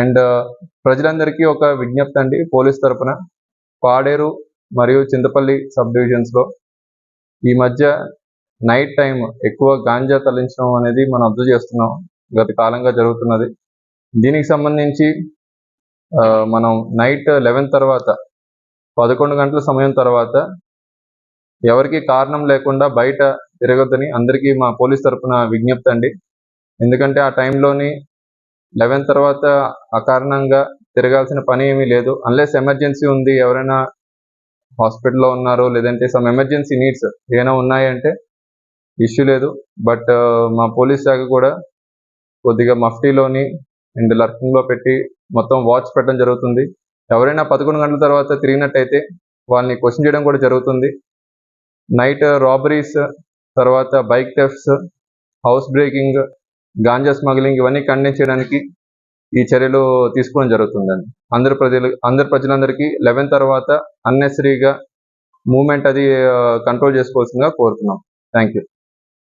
And ప్రజలందరికీ ఒక విజ్ఞప్తి అండి. పోలీస్ తరపున పాడేరు మరియు చింతపల్లి సబ్ డివిజన్స్లో ఈ మధ్య నైట్ టైం ఎక్కువ గాంజా తరలించడం అనేది మనం అబ్జర్వ్ చేస్తున్నాం గత కాలంగా జరుగుతున్నది. దీనికి సంబంధించి మనం నైట్ లెవెన్ తర్వాత పదకొండు గంటల సమయం తర్వాత ఎవరికి కారణం లేకుండా బయట తిరగొద్దని అందరికీ మా పోలీస్ తరఫున విజ్ఞప్తి అండి. ఎందుకంటే ఆ టైంలోని లెవెన్ తర్వాత అకారణంగా తిరగాల్సిన పని ఏమీ లేదు. అన్లెస్ ఎమర్జెన్సీ ఉంది ఎవరైనా హాస్పిటల్లో ఉన్నారో లేదంటే సమ్ ఎమర్జెన్సీ నీడ్స్ ఏమైనా ఉన్నాయంటే ఇష్యూ లేదు. బట్ uh, మా పోలీస్ శాఖ కూడా కొద్దిగా మఫ్టీలోని అండ్ లర్కింగ్లో పెట్టి మొత్తం వాచ్ పెట్టడం జరుగుతుంది. ఎవరైనా పదకొండు గంటల తర్వాత తిరిగినట్టయితే వాళ్ళని క్వశ్చన్ చేయడం కూడా జరుగుతుంది. నైట్ రాబరీస్ తర్వాత bike thefts house breaking ganja smuggling ఇవన్నీ కండెన్ చేయడానికి ఈ చర్యలు తీసుకోవడం జరుగుతుందండి. అందరు ప్రజలు అందరు ప్రజలందరికీ లెవెన్ తర్వాత అన్నెసరీగా మూమెంట్ అది కంట్రోల్ చేసుకోవాల్సిందిగా కోరుతున్నాం. Thank you